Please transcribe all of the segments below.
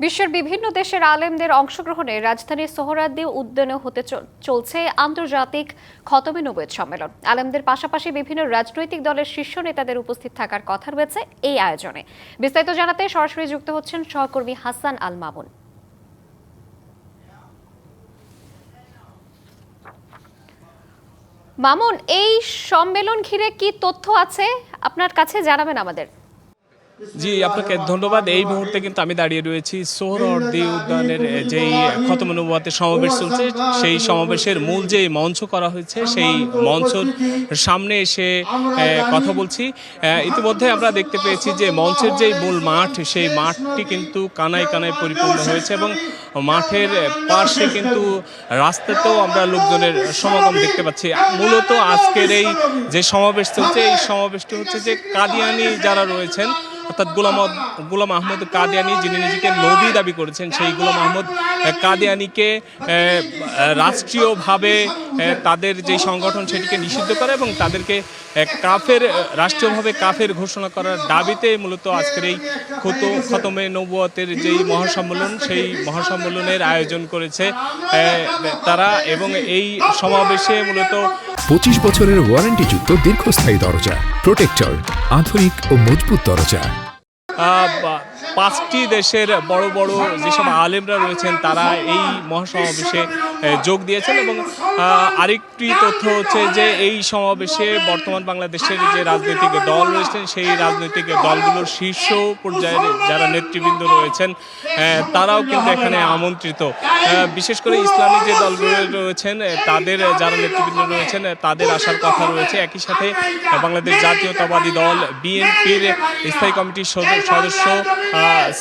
বিশ্বের বিভিন্ন দেশের আলেমদের অংশগ্রহণে রাজধানীর সোহরাদ্দি উদ্যানে হতে চল- চলছে আন্তর্জাতিক খতমে নবুয়ত সম্মেলন। আলেমদের পাশাপাশি বিভিন্ন রাজনৈতিক দলের শীর্ষ নেতাদের উপস্থিত থাকার কথা রয়েছে এই আয়োজনে। বিস্তারিত জানাতে সরাসরি যুক্ত হচ্ছেন সহকর্মী হাসান আল মামুন। মামুন, এই সম্মেলন ঘিরে কি তথ্য আছে? আপনার কাছে জানাবেন আমাদের। জি, আপনাকে ধন্যবাদ। এই মুহূর্তে কিন্তু আমি দাঁড়িয়ে রয়েছি সোহরওয়ার্দী উদ্যানের যেই খতমনুবাতের সমাবেশ চলছে, সেই সমাবেশের মূল যে মঞ্চ করা হয়েছে, সেই মঞ্চর সামনে এসে কথা বলছি। ইতিমধ্যে আমরা দেখতে পেয়েছি যে মঞ্চের যেই মূল মাঠ, সেই মাঠটি কিন্তু কানায় কানায় পরিপূর্ণ হয়েছে এবং মাঠের পাশে কিন্তু রাস্তাতেও আমরা লোকজনের সমাগম দেখতে পাচ্ছি। মূলত আজকের এই যে সমাবেশ চলছে, এই সমাবেশটি হচ্ছে যে কাদিয়ানি যারা রয়েছেন অর্থাৎ গোলাম গোলাম আহমদ কাদিয়ানি যিনি নিজেকে নবী দাবি করেছেন, সেই গোলাম আহমদ কাদিয়ানিকে রাষ্ট্রীয়ভাবে তাদের যে সংগঠন সেটিকে নিষিদ্ধ করে এবং তাদেরকে কাফের রাষ্ট্রীয়ভাবে কাফের ঘোষণা করার দাবিতে মূলত আজকের এই খত খতমে নবুয়তের যেই মহাসম্মেলন, সেই মহাসম্মেলনের আয়োজন করেছে তারা এবং এই সমাবেশে মূলত পঁচিশ বছরের ওয়ারেন্টিযুক্ত দীর্ঘস্থায়ী দরজা, প্রোটেক্টর, আধুনিক ও মজবুত দরজা। Aber পাঁচটি দেশের বড় বড় যেসব আলেমরা রয়েছেন, তারা এই মহাসমাবেশে যোগ দিয়েছেন এবং আরেকটি তথ্য হচ্ছে যে এই সমাবেশে বর্তমান বাংলাদেশের যে রাজনৈতিক দল রয়েছেন, সেই রাজনৈতিক দলগুলোর শীর্ষ পর্যায়ের যারা নেতৃবৃন্দ রয়েছেন তারাও কিন্তু এখানে আমন্ত্রিত। বিশেষ করে ইসলামী যে দলগুলো রয়েছেন তাদের যারা নেতৃবৃন্দ রয়েছেন তাদের আসার কথা রয়েছে। একই সাথে বাংলাদেশ জাতীয়তাবাদী দল, বিএনপির স্থায়ী কমিটির সদস্য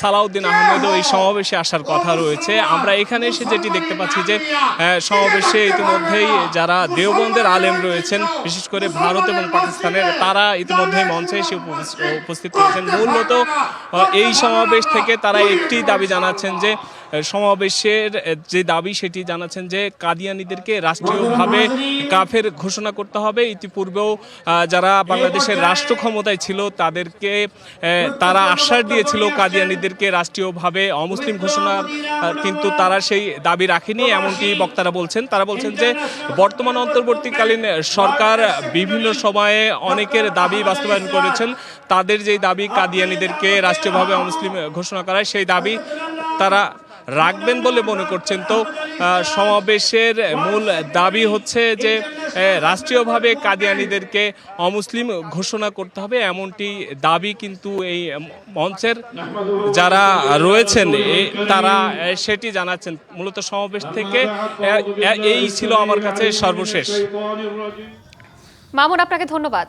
সালাউদ্দিন আহমেদও এই সমাবেশে আসার কথা রয়েছে। আমরা এখানে এসে যেটি দেখতে পাচ্ছি যে সমাবেশে ইতিমধ্যেই যারা দেওবন্দের আলেম রয়েছেন বিশেষ করে ভারত এবং পাকিস্তানের তারা ইতিমধ্যেই মঞ্চে এসে উপস্থিত হয়েছেন মূলত এই সমাবেশ থেকে তারা একটি দাবি জানাচ্ছেন যে সমাবেশের যে দাবি সেটি জানাচ্ছেন যে কাদিয়ানিদেরকে রাষ্ট্রীয়ভাবে কাফের ঘোষণা করতে হবে। ইতিপূর্বেও যারা বাংলাদেশের রাষ্ট্র ক্ষমতায় ছিল তাদেরকে তারা আশ্বাস দিয়েছিল কাদিয়ানিদেরকে রাষ্ট্রীয়ভাবে অমুসলিম ঘোষণার আহ, কিন্তু তারা সেই দাবি রাখেনি এমনটি বক্তারা বলছেন। তারা বলছেন যে বর্তমান অন্তর্বর্তীকালীন সরকার বিভিন্ন সময়ে অনেকের দাবি বাস্তবায়ন করেছেন। তাদের যেই দাবি কাদিয়ানিদেরকে রাষ্ট্রীয়ভাবে অমুসলিম ঘোষণা করায় সেই দাবি তারা রাখবেন বলে মনে করছেন। তো সমাবেশের মূল দাবি হচ্ছে যে রাষ্ট্রীয়ভাবে কাদিয়ানিদেরকে অমুসলিম ঘোষণা করতে হবে। এমনটি দাবি কিন্তু এই মঞ্চের যারা রয়েছেন তারা সেটি জানাচ্ছেন। মূলত সমাবেশ থেকে এই ছিল আমার কাছে সর্বশেষ। মামুন, আপনাকে ধন্যবাদ।